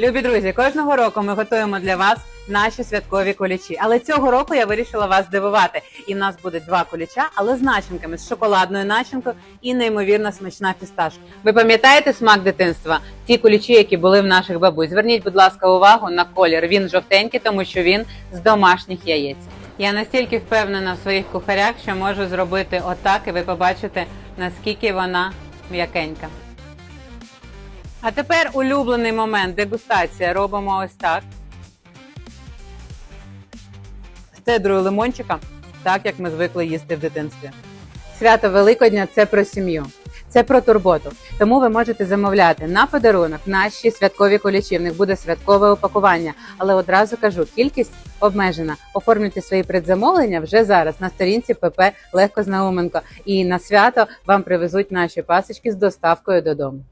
Любі друзі, кожного року ми готуємо для вас наші святкові кулічі. Але цього року я вирішила вас здивувати. І в нас буде два куліча, але з начинками, з шоколадною начинкою і неймовірно смачна фісташка. Ви пам'ятаєте смак дитинства? Ті кулічі, які були в наших бабусь. Зверніть, будь ласка, увагу на колір. Він жовтенький, тому що він з домашніх яєць. Я настільки впевнена в своїх кухарях, що можу зробити отак, і ви побачите, наскільки вона м'якенька. А тепер улюблений момент дегустація. Робимо ось так. З цедрою лимончика, так як ми звикли їсти в дитинстві. Свято Великодня це про сім'ю, це про турботу. Тому ви можете замовляти на подарунок наші святкові колячі. В них буде святкове упакування. Але одразу кажу, кількість обмежена. Оформлюйте свої предзамовлення вже зараз на сторінці ПП Легко Знауменко. І на свято вам привезуть наші пасочки з доставкою додому.